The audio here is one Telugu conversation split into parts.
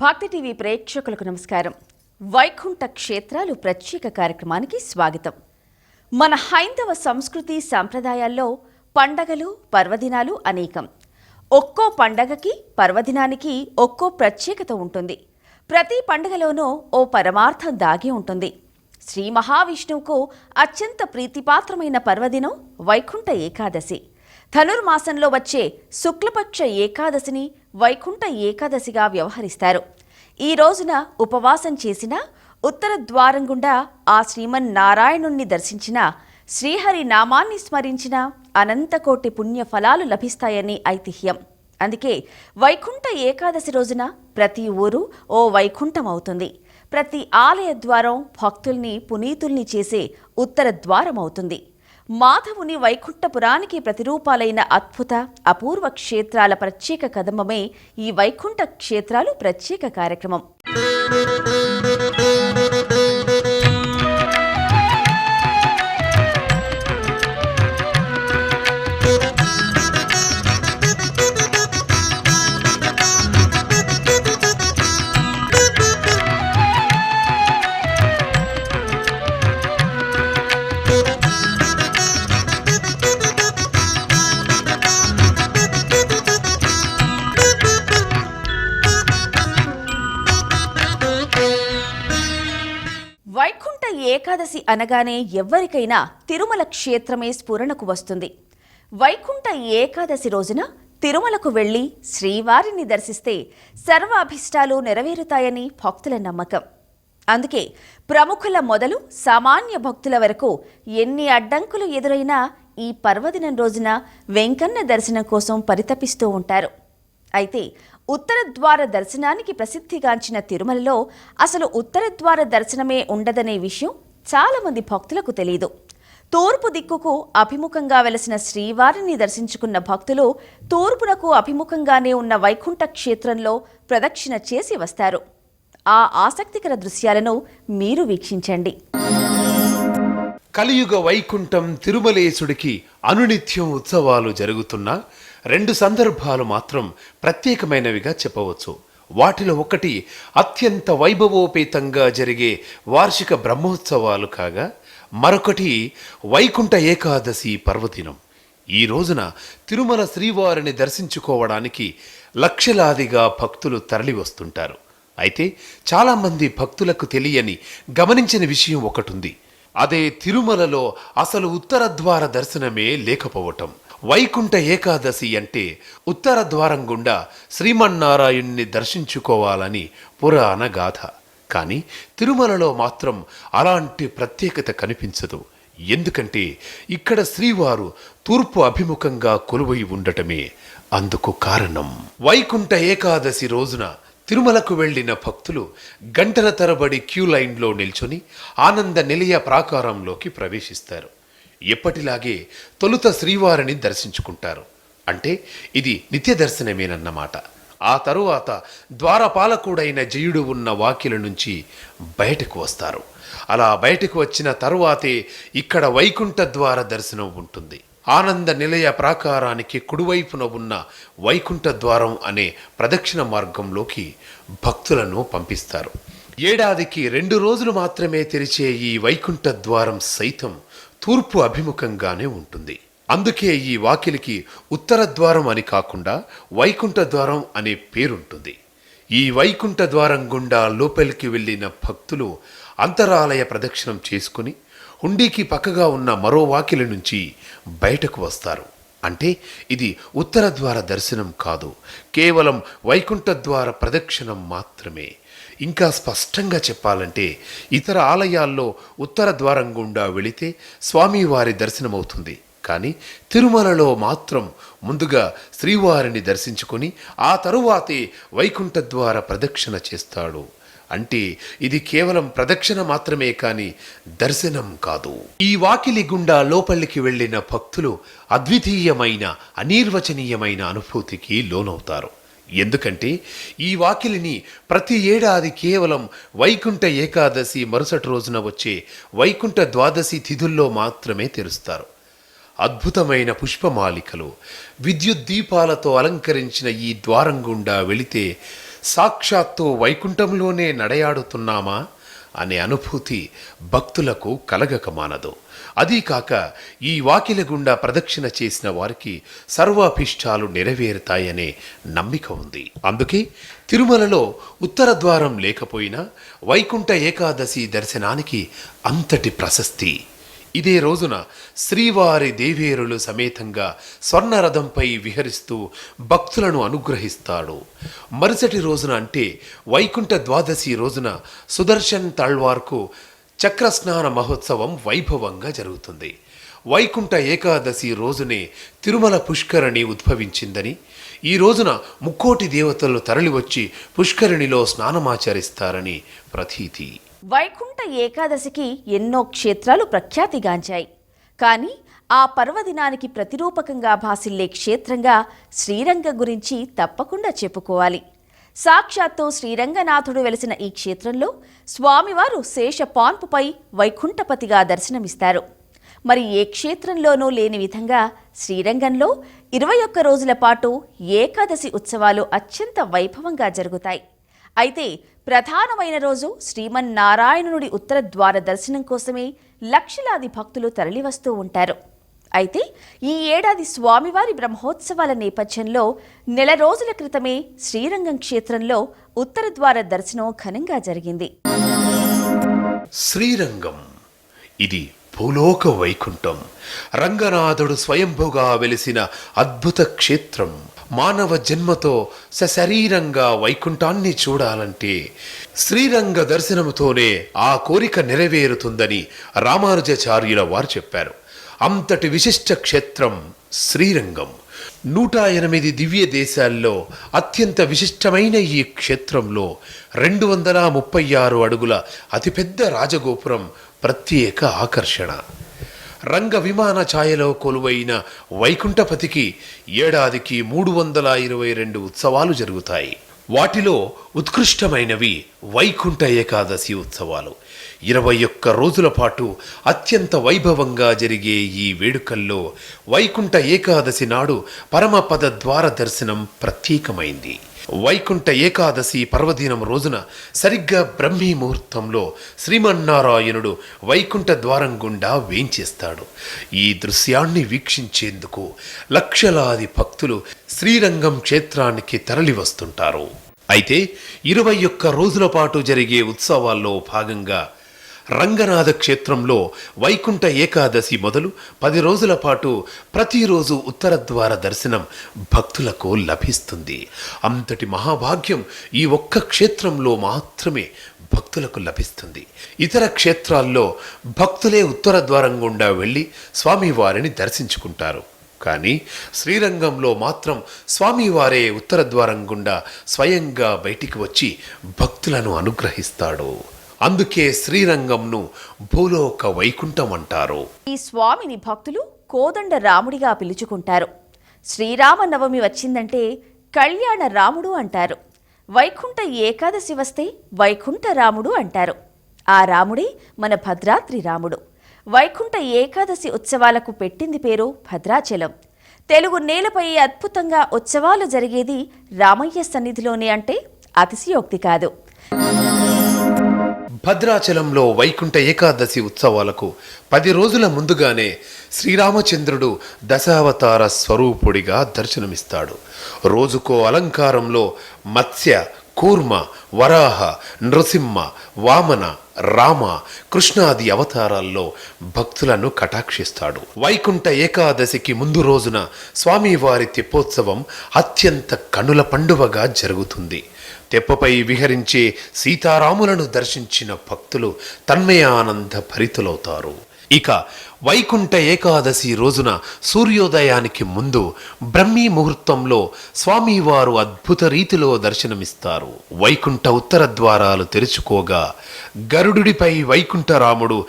భక్తి టీవీ ప్రేక్షకులకు నమస్కారం. వైకుంఠ క్షేత్రాలు ప్రత్యేక కార్యక్రమానికి స్వాగతం. మన హైందవ సంస్కృతి సాంప్రదాయాల్లో పండగలు పర్వదినాలు అనేకం. ఒక్కో పండగకి పర్వదినానికి ఒక్కో ప్రత్యేకత ఉంటుంది. ప్రతి పండగలోనూ ఓ పరమార్థం దాగి ఉంటుంది. శ్రీ మహావిష్ణువుకు అత్యంత ప్రీతిపాత్రమైన పర్వదినం వైకుంఠ ఏకాదశి. ధనుర్మాసంలో వచ్చే శుక్లపక్ష ఏకాదశిని వైకుంఠ ఏకాదశిగా వ్యవహరిస్తారు. ఈ రోజున ఉపవాసం చేసిన ఉత్తర ద్వారం గుండా ఆ శ్రీమన్నారాయణుణ్ణి దర్శించిన శ్రీహరి నామాన్ని స్మరించిన అనంతకోటి పుణ్య ఫలాలు లభిస్తాయని ఐతిహ్యం. అందుకే వైకుంఠ ఏకాదశి రోజున ప్రతి ఊరు ఓ వైకుంఠం అవుతుంది ప్రతి ఆలయ ద్వారం భక్తుల్ని పునీతుల్ని చేసే ఉత్తర ద్వారం అవుతుంది మాధవుని వైకుంఠపురానికి ప్రతిరూపాలైన అద్భుత అపూర్వ క్షేత్రాల ప్రత్యేక కదమమే ఈ వైకుంఠ క్షేత్రాలు ప్రత్యేక కార్యక్రమం. వైకుంఠ ఏకాదశి అనగానే ఎవ్వరికైనా తిరుమల క్షేత్రమే స్ఫురణకు వస్తుంది. వైకుంఠ ఏకాదశి రోజున తిరుమలకు వెళ్ళి శ్రీవారిని దర్శిస్తే సర్వాభిష్టాలు నెరవేరుతాయని భక్తుల నమ్మకం. అందుకే ప్రముఖుల మొదలు సామాన్య భక్తుల వరకు ఎన్ని అడ్డంకులు ఎదురైనా ఈ పర్వదినం రోజున వెంకన్న దర్శనం కోసం పరితపిస్తూ ఉంటారు. అయితే ఉత్తర ద్వార దర్శనానికి ప్రసిద్ధిగాంచిన తిరుమలలో అసలు ఉత్తర ద్వార దర్శనమే ఉండదనే విషయం చాలామంది భక్తులకు తెలియదు తూర్పు దిక్కుకు అభిముఖంగా వెలసిన శ్రీవారిని దర్శించుకున్న భక్తులు తూర్పునకు అభిముఖంగానే ఉన్న వైకుంఠ క్షేత్రంలో ప్రదక్షిణ చేసి వస్తారు. ఆ ఆసక్తికర దృశ్యాలను మీరు వీక్షించండి. కలియుగ వైకుంఠం తిరుమలేశుడికి అనునిత్యం ఉత్సవాలు జరుగుతున్న రెండు సందర్భాలు మాత్రం ప్రత్యేకమైనవిగా చెప్పవచ్చు. వాటిలో ఒకటి అత్యంత వైభవోపేతంగా జరిగే వార్షిక బ్రహ్మోత్సవాలు కాగా మరొకటి వైకుంఠ ఏకాదశి పర్వదినం. ఈ రోజున తిరుమల శ్రీవారిని దర్శించుకోవడానికి లక్షలాదిగా భక్తులు తరలి వస్తుంటారు అయితే చాలామంది భక్తులకు తెలియని గమనించిన విషయం ఒకటుంది. అదే తిరుమలలో అసలు ఉత్తరద్వార దర్శనమే లేకపోవటం. వైకుంఠ ఏకాదశి అంటే ఉత్తర ద్వారం గుండా శ్రీమన్నారాయణ్ణి దర్శించుకోవాలని పురాణ గాథ. కానీ తిరుమలలో మాత్రం అలాంటి ప్రత్యేకత కనిపించదు. ఎందుకంటే ఇక్కడ శ్రీవారు తూర్పు అభిముఖంగా కొలువై ఉండటమే అందుకు కారణం. వైకుంఠ ఏకాదశి రోజున తిరుమలకు వెళ్ళిన భక్తులు గంటల తరబడి క్యూ లైన్లో నిల్చొని ఆనంద నిలయ ప్రాకారంలోకి ప్రవేశిస్తారు. ఎప్పటిలాగే తొలుత శ్రీవారిని దర్శించుకుంటారు. అంటే ఇది నిత్య దర్శనమేనన్నమాట. ఆ తరువాత ద్వారపాలకుడైన జయుడు ఉన్న వాకిల నుంచి బయటకు వస్తారు. అలా బయటకు వచ్చిన తరువాతే ఇక్కడ వైకుంఠ ద్వార దర్శనం ఉంటుంది. ఆనంద నిలయ ప్రాకారానికి కుడివైపున ఉన్న వైకుంఠ ద్వారం అనే ప్రదక్షిణ మార్గంలోకి భక్తులను పంపిస్తారు. ఏడాదికి రెండు రోజులు మాత్రమే తెరిచే ఈ వైకుంఠ ద్వారం సైతం తూర్పు అభిముఖంగానే ఉంటుంది. అందుకే ఈ వాకిలికి ఉత్తర ద్వారం అని కాకుండా వైకుంఠ ద్వారం అనే పేరుంటుంది. ఈ వైకుంఠ ద్వారం గుండా లోపలికి వెళ్ళిన భక్తులు అంతరాలయ ప్రదక్షిణం చేసుకుని హుండీకి పక్కగా ఉన్న మరో వాకిలి నుంచి బయటకు వస్తారు. అంటే ఇది ఉత్తర ద్వార దర్శనం కాదు. కేవలం వైకుంఠ ద్వార ప్రదక్షిణం మాత్రమే. ఇంకా స్పష్టంగా చెప్పాలంటే ఇతర ఆలయాల్లో ఉత్తర ద్వారం గుండా వెళితే స్వామివారి దర్శనమవుతుంది. కానీ తిరుమలలో మాత్రం ముందుగా శ్రీవారిని దర్శించుకొని ఆ తరువాతే వైకుంఠ ద్వార ప్రదక్షిణ చేస్తాడు. అంటే ఇది కేవలం ప్రదక్షిణ మాత్రమే కాని దర్శనం కాదు. ఈ వాకిలి గుండా లోపలికి వెళ్ళిన భక్తులు అద్వితీయమైన అనిర్వచనీయమైన అనుభూతికి లోనవుతారు. ఎందుకంటే ఈ వాకిలిని ప్రతి ఏడాది కేవలం వైకుంఠ ఏకాదశి మరుసటి రోజున వచ్చే వైకుంఠ ద్వాదశి తిథుల్లో మాత్రమే తెరుస్తారు. అద్భుతమైన పుష్పమాలికలు విద్యుత్ దీపాలతో అలంకరించిన ఈ ద్వారం గుండా వెళితే సాక్షాత్తు వైకుంఠంలోనే నడయాడుతున్నామా అనే అనుభూతి భక్తులకు కలగక మానదు అదీకాక ఈ వాకిల గుండా ప్రదక్షిణ చేసిన వారికి సర్వాభిష్టాలు నెరవేరుతాయనే నమ్మిక ఉంది. అందుకే తిరుమలలో ఉత్తర ద్వారం లేకపోయినా వైకుంఠ ఏకాదశి దర్శనానికి అంతటి ప్రశస్తి ఇదే రోజున శ్రీవారి దేవేరులు సమేతంగా స్వర్ణరథంపై విహరిస్తూ భక్తులను అనుగ్రహిస్తాడు. మరుసటి రోజున అంటే వైకుంఠ ద్వాదశి రోజున సుదర్శన్ తాళ్వార్కు చక్రస్నాన మహోత్సవం వైభవంగా జరుగుతుంది. వైకుంఠ ఏకాదశి రోజునే తిరుమల పుష్కరిణి ఉద్భవించిందని ఈ రోజున ముక్కోటి దేవతలు తరలివచ్చి పుష్కరిణిలో స్నానమాచరిస్తారని ప్రతీతి. వైకుంఠ ఏకాదశికి ఎన్నో క్షేత్రాలు ప్రఖ్యాతిగాంచాయి. కానీ ఆ పర్వదినానికి ప్రతిరూపకంగా భాసిల్లే క్షేత్రంగా శ్రీరంగం గురించి తప్పకుండా చెప్పుకోవాలి. సాక్షాత్తు శ్రీరంగనాథుడు వెలిసిన ఈ క్షేత్రంలో స్వామివారు శేష పాన్పుపై వైకుంఠపతిగా దర్శనమిస్తారు. మరి ఏ క్షేత్రంలోనూ లేని విధంగా శ్రీరంగంలో ఇరవై ఒక్క రోజుల పాటు ఏకాదశి ఉత్సవాలు అత్యంత వైభవంగా జరుగుతాయి. అయితే ప్రధానమైన రోజు శ్రీమన్నారాయణుడి ఉత్తర ద్వార దర్శనం కోసమే లక్షలాది భక్తులు తరలివస్తూ ఉంటారు. అయితే ఈ ఏడాది స్వామివారి బ్రహ్మోత్సవాల నేపథ్యంలో నెల రోజుల క్రితమే శ్రీరంగం క్షేత్రంలో ఉత్తర ద్వార దర్శనం ఘనంగా జరిగింది. శ్రీరంగం. ఇది భూలోక వైకుంఠం రంగనాథుడు స్వయంభుగా వెలిసిన అద్భుత క్షేత్రం. మానవ జన్మతో సశరీరంగా వైకుంఠాన్ని చూడాలంటే శ్రీరంగ దర్శనముతోనే ఆ కోరిక నెరవేరుతుందని రామానుజాచార్యుల వారు చెప్పారు. అంతటి విశిష్ట క్షేత్రం శ్రీరంగం. నూట ఎనిమిది దివ్య దేశాల్లో అత్యంత విశిష్టమైన ఈ క్షేత్రంలో రెండు వందల ముప్పై ఆరు అడుగుల అతిపెద్ద రాజగోపురం ప్రత్యేక ఆకర్షణ. రంగ విమాన ఛాయలో కొలువైన వైకుంఠపతికి ఏడాదికి మూడు వందల ఇరవై రెండు ఉత్సవాలు జరుగుతాయి. వాటిలో ఉత్కృష్టమైనవి వైకుంఠ ఏకాదశి ఉత్సవాలు. ఇరవై ఒక్క రోజుల పాటు అత్యంత వైభవంగా జరిగే ఈ వేడుకల్లో వైకుంఠ ఏకాదశి నాడు పరమపద ద్వార దర్శనం ప్రత్యేకమైంది. వైకుంఠ ఏకాదశి పర్వదినం రోజున సరిగ్గా బ్రహ్మీ ముహూర్తంలో శ్రీమన్నారాయణుడు వైకుంఠ ద్వారం గుండా వేంచేస్తాడు. ఈ దృశ్యాన్ని వీక్షించేందుకు లక్షలాది భక్తులు శ్రీరంగం క్షేత్రానికి తరలివస్తుంటారు. అయితే ఇరవై ఒక్క రోజుల పాటు జరిగే ఉత్సవాల్లో భాగంగా రంగనాథ క్షేత్రంలో వైకుంఠ ఏకాదశి మొదలు పది రోజుల పాటు ప్రతిరోజు ఉత్తర ద్వార దర్శనం భక్తులకు లభిస్తుంది. అంతటి మహాభాగ్యం ఈ ఒక్క క్షేత్రంలో మాత్రమే భక్తులకు లభిస్తుంది. ఇతర క్షేత్రాల్లో భక్తులే ఉత్తర ద్వారం గుండా వెళ్ళి స్వామివారిని దర్శించుకుంటారు. కానీ శ్రీరంగంలో మాత్రం స్వామివారే ఉత్తర ద్వారం గుండా స్వయంగా బయటికి వచ్చి భక్తులను అనుగ్రహిస్తాడు. అందుకే శ్రీరంగంను భూలోక వైకుంఠం అంటారు. ఈ స్వామిని భక్తులు కోదండ రాముడిగా పిలుచుకుంటారు. శ్రీరామనవమి వచ్చిందంటే కళ్యాణ రాముడు అంటారు. వైకుంఠ ఏకాదశి వస్తే వైకుంఠ రాముడు అంటారు. ఆ రాముడే మన భద్రాద్రి రాముడు. వైకుంఠ ఏకాదశి ఉత్సవాలకు పెట్టింది పేరు భద్రాచలం. తెలుగు నేలపై అద్భుతంగా ఉత్సవాలు జరిగేది రామయ్య సన్నిధిలోనే అంటే అతిశయోక్తి కాదు. భద్రాచలంలో వైకుంఠ ఏకాదశి ఉత్సవాలకు పది రోజుల ముందుగానే శ్రీరామచంద్రుడు దశావతార స్వరూపుడిగా దర్శనమిస్తాడు. రోజుకో అలంకారంలో మత్స్య కూర్మ వరాహ నృసింహ వామన రామ కృష్ణాది అవతారాల్లో భక్తులను కటాక్షిస్తాడు. వైకుంఠ ఏకాదశికి ముందు రోజున స్వామివారి తెప్పోత్సవం అత్యంత కనుల పండువగా జరుగుతుంది. తెప్పపై విహరించే సీతారాములను దర్శించిన భక్తులు తన్మయానంద భరితులవుతారు. ఇక వైకుంఠ ఏకాదశి రోజున సూర్యోదయానికి ముందు బ్రహ్మీ ముహూర్తంలో స్వామివారు అద్భుత రీతిలో దర్శనమిస్తారు. వైకుంఠ ఉత్తర ద్వారాలు తెరుచుకోగా గరుడుడిపై వైకుంఠరాముడు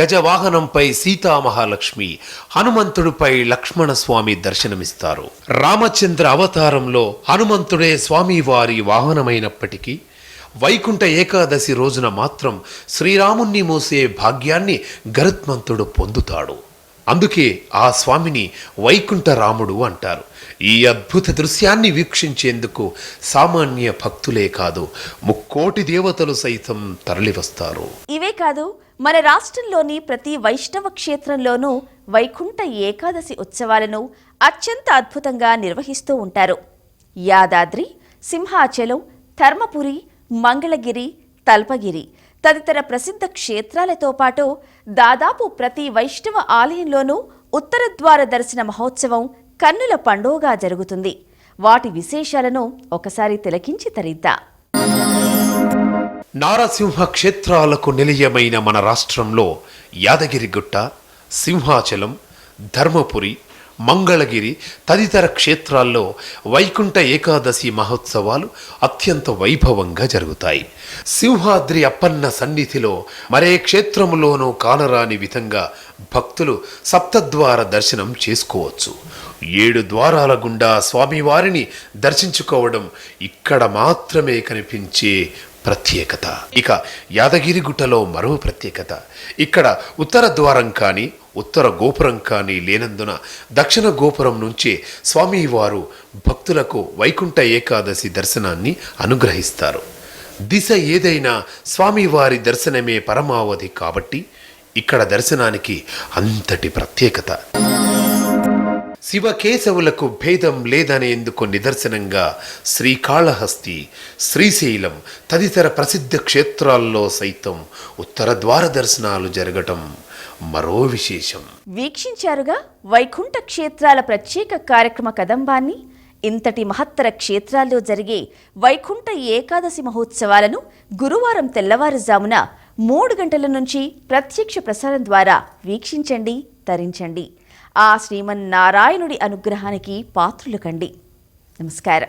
గజవాహనంపై సీతామహాలక్ష్మి హనుమంతుడిపై లక్ష్మణ స్వామి దర్శనమిస్తారు. రామచంద్ర అవతారంలో హనుమంతుడే స్వామివారి వాహనమైనప్పటికీ వైకుంఠ ఏకాదశి రోజున మాత్రం శ్రీరాముణ్ణి మోసే భాగ్యాన్ని గరుత్మంతుడు పొందుతాడు. అందుకే ఆ స్వామిని వైకుంఠ రాముడు అంటారు. ఈ అద్భుత దృశ్యాన్ని వీక్షించేందుకు సామాన్య భక్తులే కాదు ముక్కోటి దేవతలు సైతం తరలివస్తారు. ఇవే కాదు మన రాష్ట్రంలోని ప్రతి వైష్ణవ క్షేత్రంలోనూ వైకుంఠ ఏకాదశి ఉత్సవాలను అత్యంత అద్భుతంగా నిర్వహిస్తూ ఉంటారు. యాదాద్రి సింహాచలం ధర్మపురి మంగళగిరి తల్పగిరి తదితర ప్రసిద్ధ క్షేత్రాలతో పాటు దాదాపు ప్రతి వైష్ణవ ఆలయంలోనూ ఉత్తర ద్వార దర్శన మహోత్సవం కన్నుల పండుగగా జరుగుతుంది. వాటి విశేషాలను ఒకసారి తిలకించి తరిద్దా. నారసింహ క్షేత్రాలకు నిలయమైన మన రాష్ట్రంలో యాదగిరిగుట్ట సింహాచలం ధర్మపురి మంగళగిరి తదితర క్షేత్రాల్లో వైకుంఠ ఏకాదశి మహోత్సవాలు అత్యంత వైభవంగా జరుగుతాయి. సింహాద్రి అప్పన్న సన్నిధిలో మరే క్షేత్రములోనూ కానరాని విధంగా భక్తులు సప్తద్వార దర్శనం చేసుకోవచ్చు. ఏడు ద్వారాల గుండా స్వామివారిని దర్శించుకోవడం ఇక్కడ మాత్రమే కనిపించే ప్రత్యేకత. ఇక యాదగిరిగుట్టలో మరో ప్రత్యేకత. ఇక్కడ ఉత్తర ద్వారం కానీ ఉత్తర గోపురం కానీ లేనందున దక్షిణ గోపురం నుంచే స్వామివారు భక్తులకు వైకుంఠ ఏకాదశి దర్శనాన్ని అనుగ్రహిస్తారు. దిశ ఏదైనా స్వామివారి దర్శనమే పరమావధి కాబట్టి ఇక్కడ దర్శనానికి అంతటి ప్రత్యేకత. శివకేశవులకు భేదం లేదనేందుకు నిదర్శనంగా శ్రీకాళహస్తి శ్రీశైలం తదితర ప్రసిద్ధ క్షేత్రాల్లో సైతం ఉత్తర ద్వార దర్శనాలు జరగటం మరో విశేషం. వీక్షించారుగా వైకుంఠ క్షేత్రాల ప్రత్యేక కార్యక్రమ కదంబాన్ని. ఇంతటి మహత్తర క్షేత్రాల్లో జరిగే వైకుంఠ ఏకాదశి మహోత్సవాలను గురువారం తెల్లవారుజామున మూడు గంటల నుంచి ప్రత్యక్ష ప్రసారం ద్వారా వీక్షించండి తరించండి. ఆ శ్రీమన్నారాయణుడి అనుగ్రహానికి పాత్రులు కండి నమస్కారం.